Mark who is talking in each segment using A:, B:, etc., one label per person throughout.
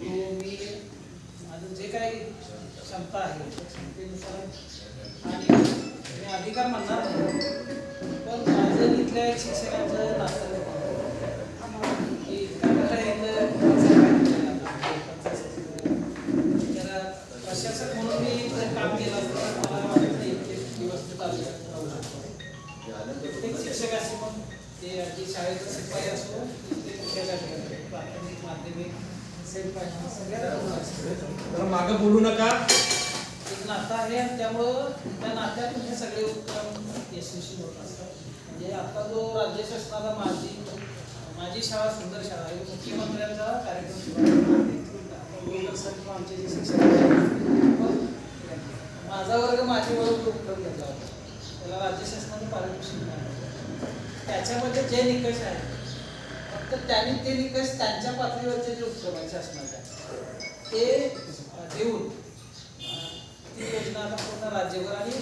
A: हो, मी माझं जे काही क्षमता आहे त्या क्षमतेनुसार आणि मी अधिकार म्हणणार पण माझं तिथल्या एक शिक्षकांचं नातं प्रशासक म्हणून मी जर काम केलं तर मला दिवस प्रत्येक शिक्षक असे मग ते अगदी शाळेचा शिकवाय असो ते कुठल्या प्राथमिक माध्यमिक सेट
B: तर बोलू नका.
A: एक नातं आहे आणि त्यामुळं त्या नात्यातून हे म्हणजे सगळे उपक्रम यशस्वी होत असतात. म्हणजे आता जो राज्य शासनाला माझी माझी शाळा सुंदर शाळा आहे मुख्यमंत्र्यांचा कार्यक्रम सर आमचे जे शिक्षक माझा वर्ग माझी वर्ग तो उपक्रम घेतला होता. त्याला राज्य शासनाने पारितोषिक मिळालं. त्याच्यामध्ये जे निकष आहेत तर त्यांनी ते निकष त्यांच्या पातळीवरचे जे उपक्रमाचे असणार आहे ते देऊन ती योजना आता पूर्ण राज्यभर आणि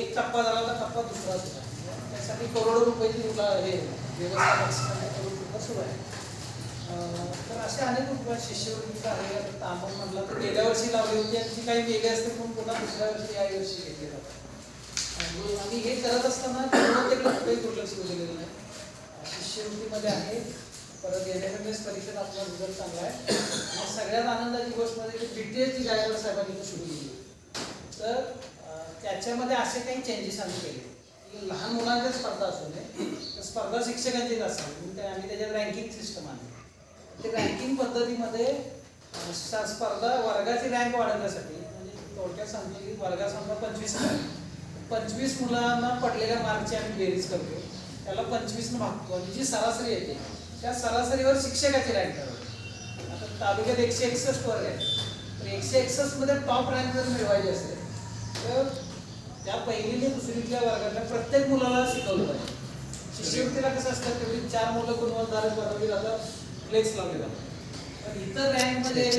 A: एक टप्पा झाला तर टप्पा दुसरा सुद्धा त्यासाठी करोडो रुपयाची हे व्यवस्था करोड रुपये सुरू आहे. तर असे अनेक उपक्रम शिष्यवृत्तीचा आहे. आपण म्हटलं तर गेल्या वर्षी लावली होती आणि ती काही वेगळी असते पण पुन्हा दुसऱ्या वर्षी या वर्षी घेतली जातात आणि आम्ही हे करत असताना प्रत्येक कुठेही दुर्लक्ष केलेलं नाही. शिष्यवृत्तीमध्ये आहे. परत एन परीक्षेत आपला रिझल्ट चांगला आहे. सगळ्यात आनंदाची गोष्ट म्हणजे की बीटीएसची गायकर साहेबांनी सुरू केली तर त्याच्यामध्ये असे काही चेंजेस आम्ही केले. लहान मुलांच्या स्पर्धा असू नये तर स्पर्धा शिक्षकांचीच असावी म्हणजे आम्ही त्याच्यात रँकिंग सिस्टम आणली. ते रँकिंग पद्धतीमध्ये स्पर्धा वर्गाची रँक वाढवण्यासाठी म्हणजे थोडक्यात सांगतो की वर्गात समजा पंचवीस पंचवीस मुलांना पडलेल्या मार्कची आम्ही बेरीज करतो. त्याला पंचवीसनं भागतो. आणि जी सरासरी येते त्या सरासरीवर शिक्षकाची रँक ठरवतो आता तालुक्यात एकशे एकसष्ट वर्ग आहेत तर एकशे एकसष्टमध्ये टॉप रँक जर मिळवायची असेल तर त्या पहिली दुसरीतल्या वर्गातल्या प्रत्येक मुलाला शिकवलं पाहिजे. शिष्यवृत्तीला कसं असतं तेवढी चार मुलं गुणवत्तार बनवली जातात फ्लेक्स लावली जातात पण इतर रँकमध्ये